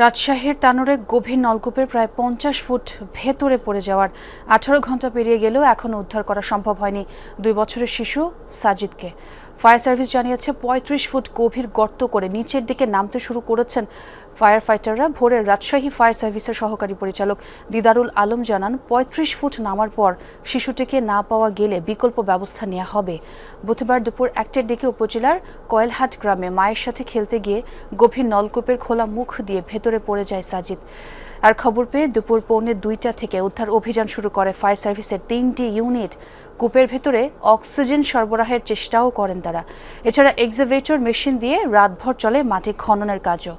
রাজশাহীর তানোরে গভীর নলকূপের প্রায় পঞ্চাশ ফুট ভেতরে পড়ে যাওয়ার আঠারো ঘণ্টা পেরিয়ে গেলেও এখনও উদ্ধার করা সম্ভব হয়নি দুই বছরের শিশু সাজিদকে। ফায়ার সার্ভিস জানিয়েছে পঁয়ত্রিশ ফুট গভীর গর্ত করে নিচের দিকে নামতে শুরু করেছেন ফায়ার ফাইটাররা ভোরে রাজশাহী ফায়ার সার্ভিসের সহকারী পরিচালক দিদারুল আলম জানান, পঁয়ত্রিশ ফুট নামার পর শিশুটিকে না পাওয়া গেলে বিকল্প ব্যবস্থা নেওয়া হবে। বুধবার দুপুর একটার দিকে উপজেলার কয়েলহাট গ্রামে মায়ের সাথে খেলতে গিয়ে গভীর নলকূপের খোলা মুখ দিয়ে ভেতরে পড়ে যায় সাজিদ। আর খবর পেয়ে দুপুর পৌনে দুইটা থেকে উদ্ধার অভিযান শুরু করে ফায়ার সার্ভিসের তিনটি ইউনিট। কূপের ভেতরে অক্সিজেন সরবরাহের চেষ্টাও করেন তারা। এছাড়া এক্সিভেটর মেশিন দিয়ে রাতভর চলে মাটি খননের কাজও।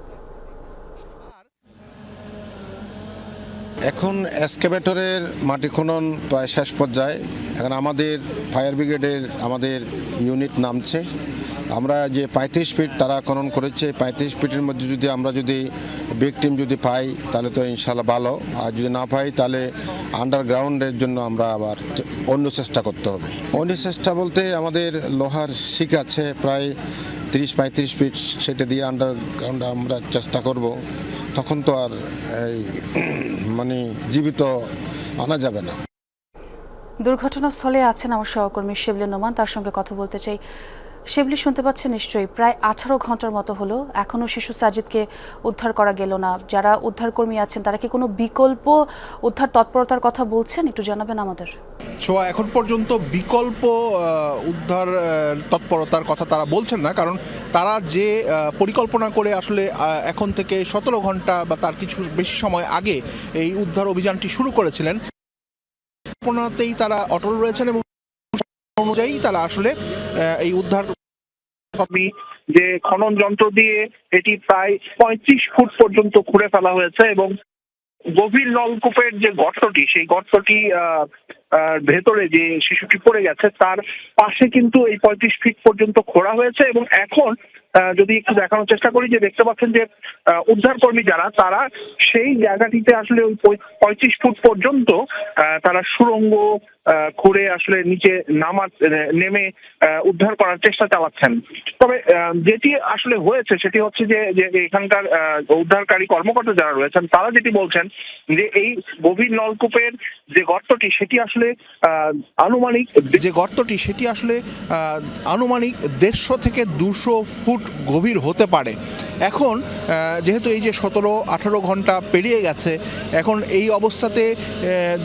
এখন এসকেভেটরের মাটি খনন প্রায় শেষ পর্যায়ে। এখন আমাদের ফায়ার ব্রিগেডের আমাদের ইউনিট নামছে। আমরা যে পঁয়ত্রিশ ফিট তারা খনন করেছে, পঁয়ত্রিশ ফিটের মধ্যে যদি আমরা যদি ভিকটিম যদি পাই, তাহলে তো ইনশাল্লাহ ভালো। আর যদি না পাই, তাহলে আন্ডারগ্রাউন্ডের জন্য আমরা আবার অন্য চেষ্টা করতে হবে। অন্য চেষ্টা বলতে আমাদের লোহার শিক আছে, প্রায় তিরিশ পঁয়ত্রিশ ফিট সেটা দিয়ে আন্ডারগ্রাউন্ড আমরা চেষ্টা করব। তখন তো আর এই মানে জীবিত আনা যাবে না। দুর্ঘটনাস্থলে আছেন আমার সহকর্মী শিবলি নোমান তার সঙ্গে কথা বলতে চাই। শিবলি শুনতে পাচ্ছেন নিশ্চয়ই প্রায় আঠারো ঘণ্টার মতো হলো এখনও শিশু সাজিদকে উদ্ধার করা গেল না। যারা উদ্ধারকর্মী আছেন তারা কি কোনো বিকল্প উদ্ধার তৎপরতার কথা বলছেন? একটু জানাবেন আমাদের। ছোঁয়া এখন পর্যন্ত বিকল্প উদ্ধার তৎপরতার কথা তারা বলছেন না, কারণ তারা যে পরিকল্পনা করে আসলে এখন থেকে সতেরো ঘণ্টা বা তার কিছু বেশি সময় আগে এই উদ্ধার অভিযানটি শুরু করেছিলেন, পরিকল্পনাতেই তারা অটল রয়েছেন এবং অনুযায়ী তারা আসলে এই উদ্ধার যে খনন যন্ত্র দিয়ে এটি প্রায় পঁয়ত্রিশ ফুট পর্যন্ত খুঁড়ে ফেলা হয়েছে এবং গভীর নলকূপের যে গর্তটি, সেই গর্তটি ভেতরে যে শিশুটি পড়ে গেছে, তার পাশে কিন্তু এই পঁয়ত্রিশ ফিট পর্যন্ত খোঁড়া হয়েছে এবং এখন যদি একটু দেখানোর চেষ্টা করি যে দেখতে পাচ্ছেন যে আহ, উদ্ধারকর্মী যারা তারা সেই জায়গাটিতে আসলে ওই পঁয়ত্রিশ ফুট পর্যন্ত তারা আহ, খুঁড়ে আসলে নিচে নামা নেমে উদ্ধার করার চেষ্টা চালাচ্ছেন। তবে যেটি আসলে হয়েছে সেটি হচ্ছে যে এখানকার উদ্ধারকারী কর্মকর্তা যারা রয়েছেন তারা যেটি বলছেন যে এই গভীর নলকূপের যে গর্তটি সেটি আসলে আনুমানিক যে গর্তটি সেটি আসলে আনুমানিক দেড়শো থেকে দুশো ফুট গভীর হতে পারে। এখন যেহেতু এই যে সতেরো, আঠারো ঘণ্টা পেরিয়ে গেছে, এখন এই অবস্থাতে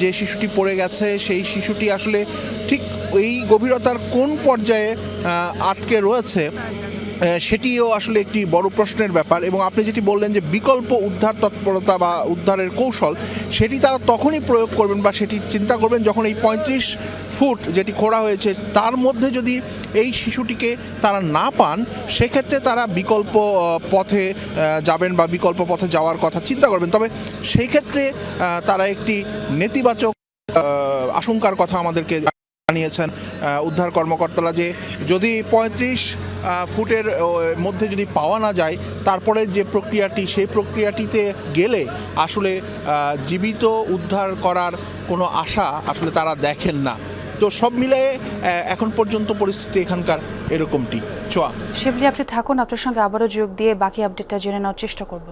যে শিশুটি পড়ে গেছে, সেই শিশুটি আসলে ঠিক এই গভীরতার কোন পর্যায়ে আটকে রয়েছে সেটিও আসলে একটি বড় প্রশ্নের ব্যাপার। এবং আপনি যেটি বললেন যে বিকল্প উদ্ধার তৎপরতা বা উদ্ধারের কৌশল, সেটি তারা তখনই প্রয়োগ করবেন বা সেটি চিন্তা করবেন যখন এই পঁয়ত্রিশ ফুট যেটি খোঁড়া হয়েছে, তার মধ্যে যদি এই শিশুটিকে তারা না পান, সেক্ষেত্রে তারা বিকল্প পথে যাবেন বা বিকল্প পথে যাওয়ার কথা চিন্তা করবেন। তবে সেই ক্ষেত্রে তারা একটি নেতিবাচক আশঙ্কার কথা আমাদেরকে জানিয়েছেন উদ্ধার কর্মকর্তারা যে যদি পঁয়ত্রিশ ফুটের মধ্যে যদি পাওয়া না যায়, তারপরে যে প্রক্রিয়াটি, সেই প্রক্রিয়াটিতে গেলে আসলে জীবিত উদ্ধার করার কোনো আশা আসলে তারা দেখেন না। তো সব মিলিয়ে এখন পর্যন্ত পরিস্থিতি এখানকার এরকমটি। চোয়া শিবলি, আপনি থাকুন, আপনার সঙ্গে আবারও যোগ দিয়ে বাকি আপডেটটা জেনে নেওয়ার চেষ্টা করব।